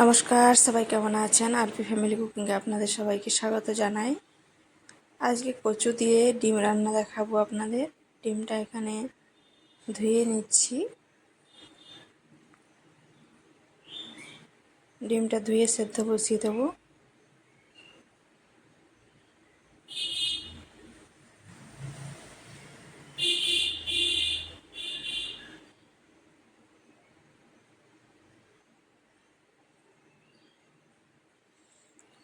নমস্কার, সবাই কেমন আছেন? আরপি ফ্যামিলি কুকিংয়ে আপনাদের সবাইকে স্বাগত জানাই। আজকে কচু দিয়ে ডিম রান্না দেখাবো আপনাদের। ডিমটা এখানে ধুয়ে নিচ্ছি। ডিমটা ধুয়ে সেদ্ধ বসিয়ে দেবো।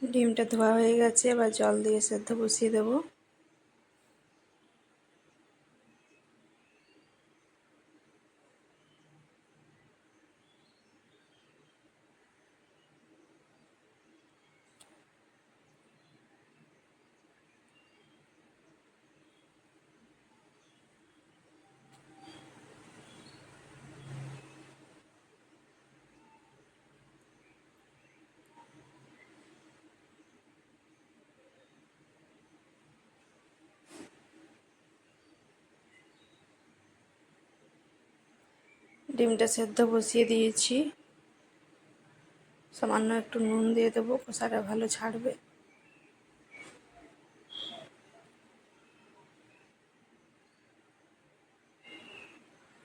ডিমটা ধোয়া হয়ে গেছে এবার জল দিয়ে সেদ্ধ বসিয়ে দেবো। ডিমটা সেদ্ধ বসিয়ে দিয়েছি। সামান্য একটু নুন দিয়ে দেবো, কষাটা ভালো ছাড়বে।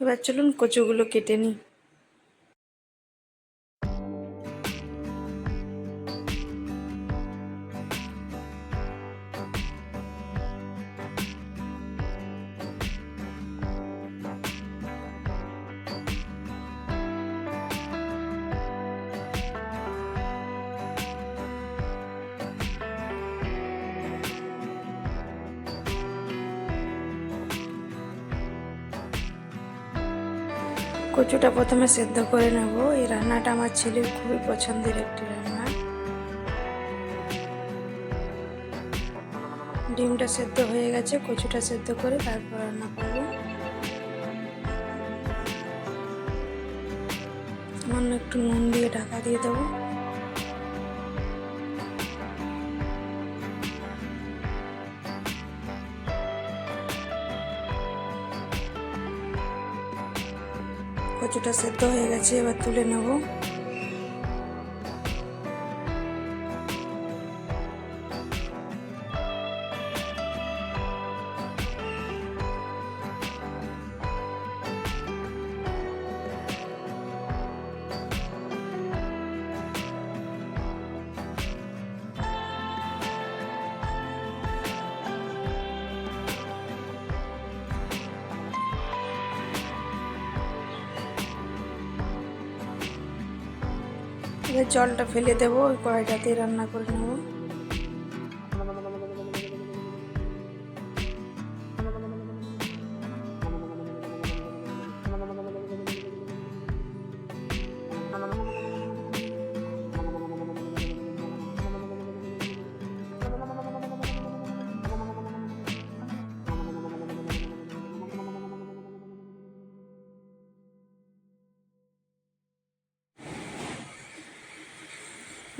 এবার চলুন কচুগুলো কেটে নিই। কচুটা প্রথমে সেদ্ধ করে নেব। এই রান্নাটা আমার ছেলের খুবই পছন্দের একটি রান্না। ডিমটা সেদ্ধ হয়ে গেছে, কচুটা সেদ্ধ করে তারপর রান্না করব। সামান্য একটু নুন দিয়ে ঢাকা দিয়ে দেবো। কচুটা সেদ্ধ হয়ে গেছে এবার তুলে নেব। জলটা ফেলে দেবো ওই কড়াইটাতে রান্না করে নেব।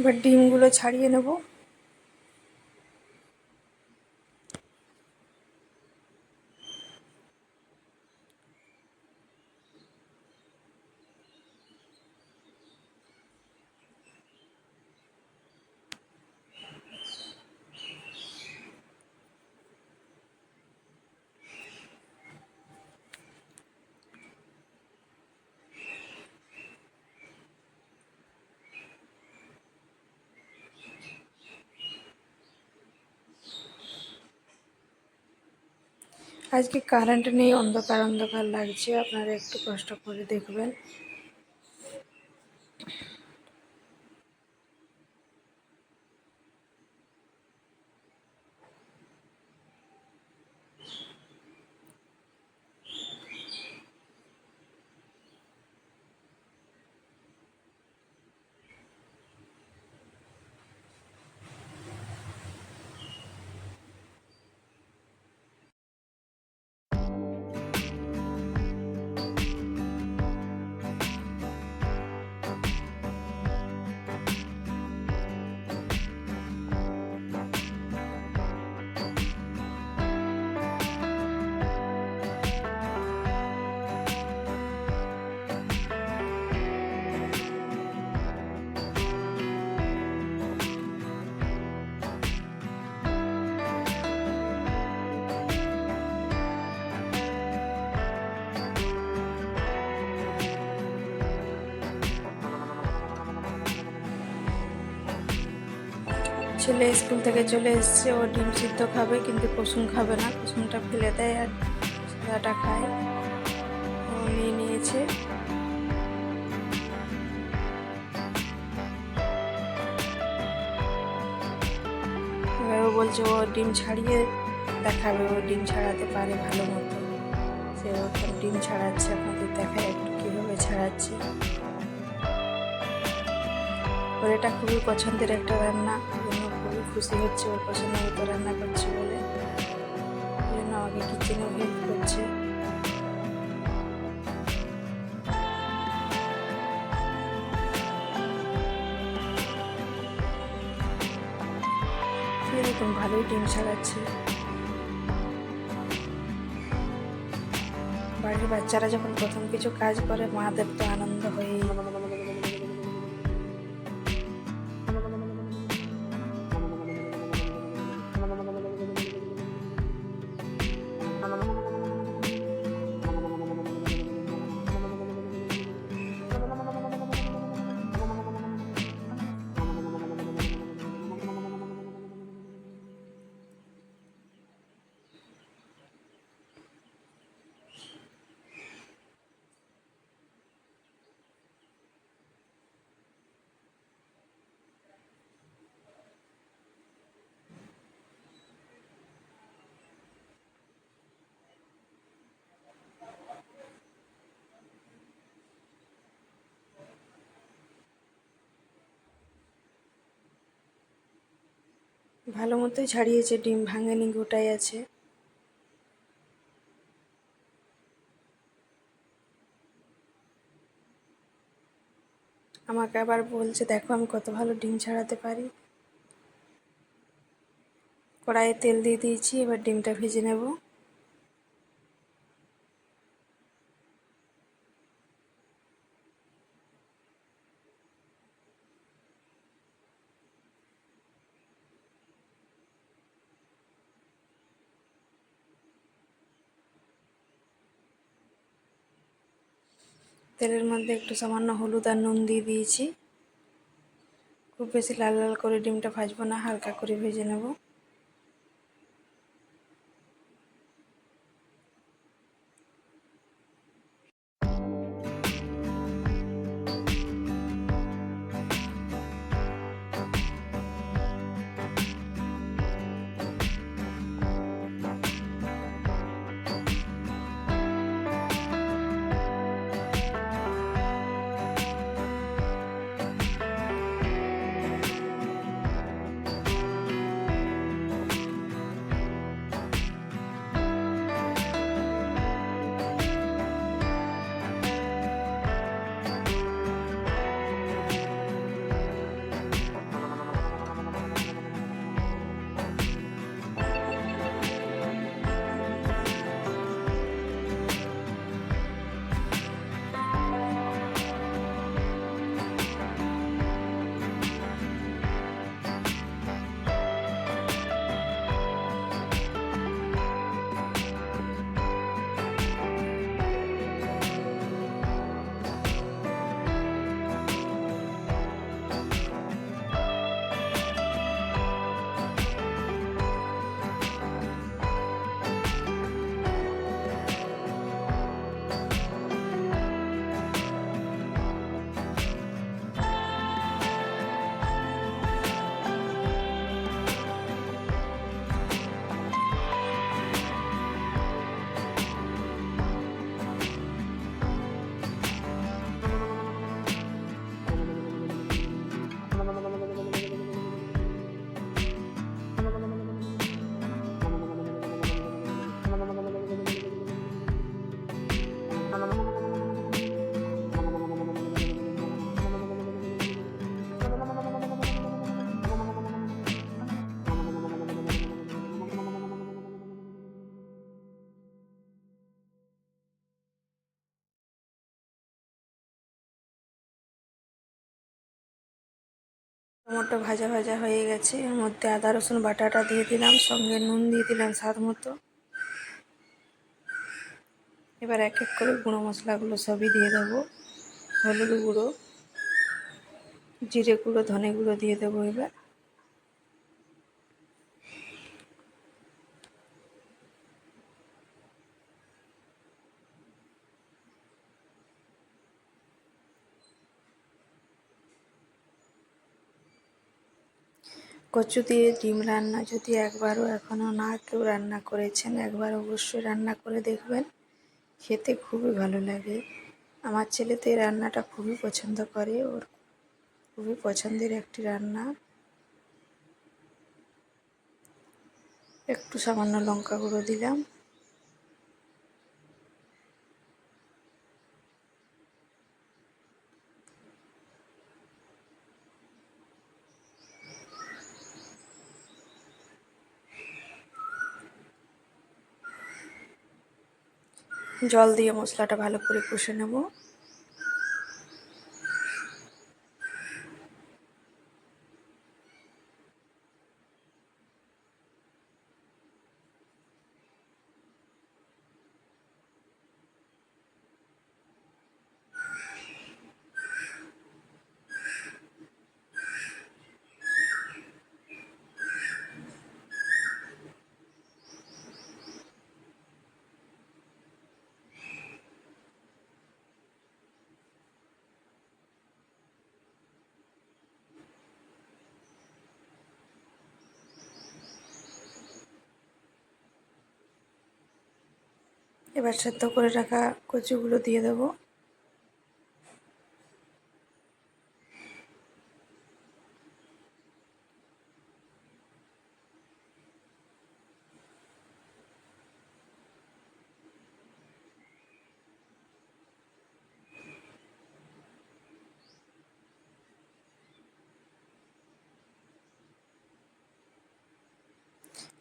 এবার ডিমগুলো ছাড়িয়ে নেব। আজকে কারেন্ট নেই অন্ধকার অন্ধকার লাগছে। আপনারা একটু কষ্ট করে দেখবেন। ছেলে স্কুল থেকে চলে এসছে। ও ডিম সিদ্ধ খাবে, কিন্তু কুসুম খাবে না। কুসুমটা ফেলে দেয় আর সাদাটা খায়। ও নিয়ে নিয়েছে। এবার ও বলছে, ও ডিম ছাড়িয়ে দেখাবে। ও ডিম ছাড়াতে পারে ভালো মতো। সে ওখানে ডিম ছাড়াচ্ছে, আপনাদের দেখায় একটু কীভাবে ছাড়াচ্ছে। ওর এটা খুবই পছন্দের একটা রান্না। খুশি হচ্ছে, ওর পছন্দ মতো রান্না করছে বলে। জন্য আমাকে কিচেনেও হেল্প করছে। এরকম ভালোই ডিম ছাড়াচ্ছে বাড়ির বাচ্চারা যখন প্রথম কিছু কাজ করে মাদের তো আনন্দ হয়েই ভালো মতোই ছাড়িয়েছে, ডিম ভাঙেনি, গোটাই আছে। আমাকে আবার বলছে, দেখো আমি কত ভালো ডিম ছাড়াতে পারি। কড়াইয়ে তেল দিয়ে দিয়েছি, এবার ডিমটা ভেজে নেব। তেলের মধ্যে একটু সামান্য হলুদ আর নুন দিয়ে দিয়েছি। খুব বেশি লাল লাল করে ডিমটা ভাজবো না, হালকা করে ভেজে নেব। টমেটো ভাজা ভাজা হয়ে গেছে। এর মধ্যে আদা, রসুন, বাটাটা দিয়ে দিলাম, সঙ্গে নুন দিয়ে দিলাম স্বাদ মতো। এবার এক এক করে গুঁড়ো মশলাগুলো সবই দিয়ে দেবো। হলুদ গুঁড়ো, জিরে গুঁড়ো, ধনে গুঁড়ো দিয়ে দেবো এবার। কচু দিয়ে ডিম রান্না যদি একবারও এখনও না কেউ রান্না করেছেন, একবার অবশ্যই রান্না করে দেখবেন। খেতে খুবই ভালো লাগে। আমার ছেলে তো এই রান্নাটা খুবই পছন্দ করে। ওর খুবই পছন্দের একটি রান্না। একটু সামান্য লঙ্কা গুঁড়ো দিলাম। জল দিয়ে মশলাটা ভালো করে কষে নেব। এবার সেদ্ধ করে রাখা কচুগুলো দিয়ে দেবো।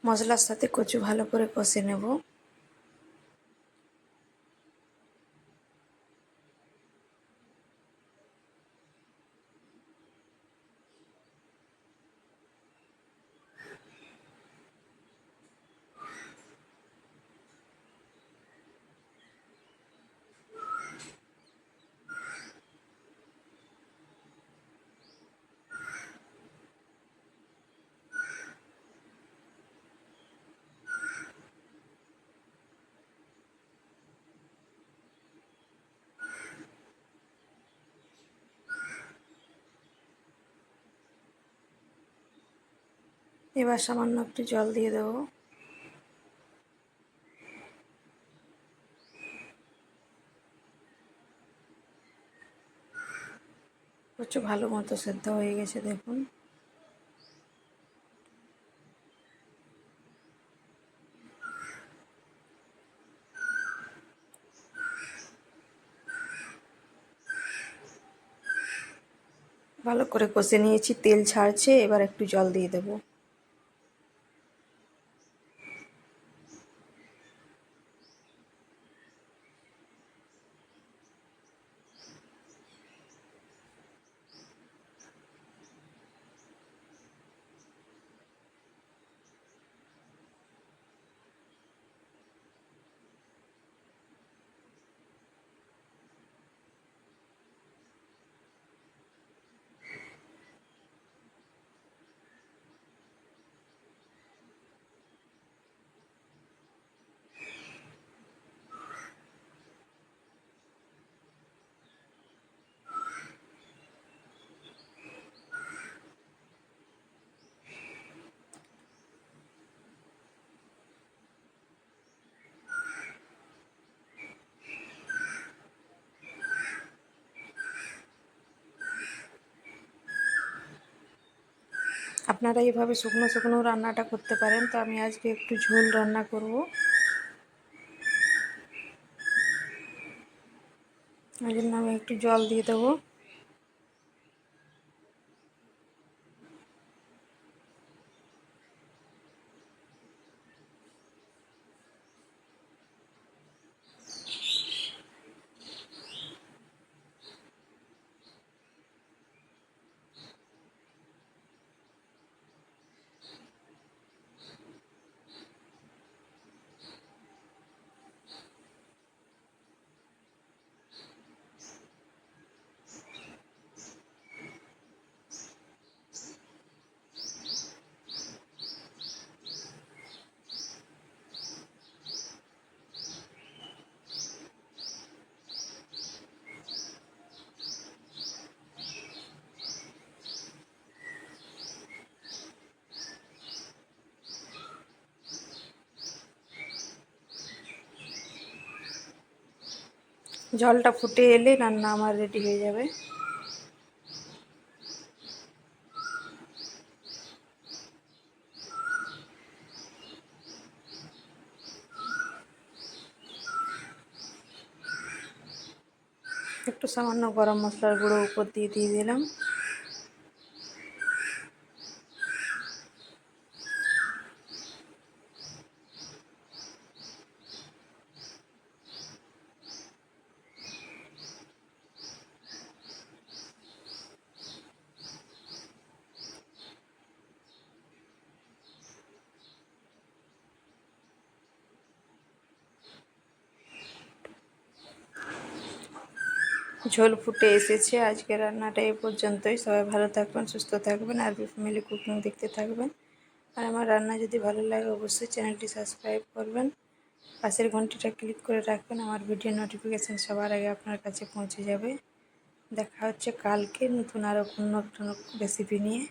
মশলার সাথে কচু ভালো করে কষে নেব। এবার সামান্য একটু জল দিয়ে দেবো। কচু ভালো মতো সেদ্ধ হয়ে গেছে, দেখুন। ভালো করে কষে নিয়েছি, তেল ছাড়ছে, এবার একটু জল দিয়ে দেবো। আপনারা এভাবে শুকনো শুকনো রান্নাটা করতে পারেন। তো আমি আজকে একটু ঝোল রান্না করব। ওই জন্য আমি একটু জল দিয়ে দেবো। জলটা ফুটে এলে রান্না আমার রেডি হয়ে যাবে। একটু সামান্য গরম মশলার গুঁড়ো উপর দিয়ে দিয়ে দিলাম। ঝোল ফুটে এসেছে। আজকে রান্নাটা এ পর্যন্তই। সবাই ভালো থাকবেন, সুস্থ থাকবেন, আর ফ্যামিলি কুকিং দেখতে থাকবেন। আর আমার রান্না যদি ভালো লাগে, অবশ্যই চ্যানেলটি সাবস্ক্রাইব করবেন। পাশের ঘন্টিটা ক্লিক করে রাখবেন, আমার ভিডিও নোটিফিকেশান সবার আগে আপনার কাছে পৌঁছে যাবে। দেখা হচ্ছে কালকে নতুন আরও অন্য রেসিপি নিয়ে।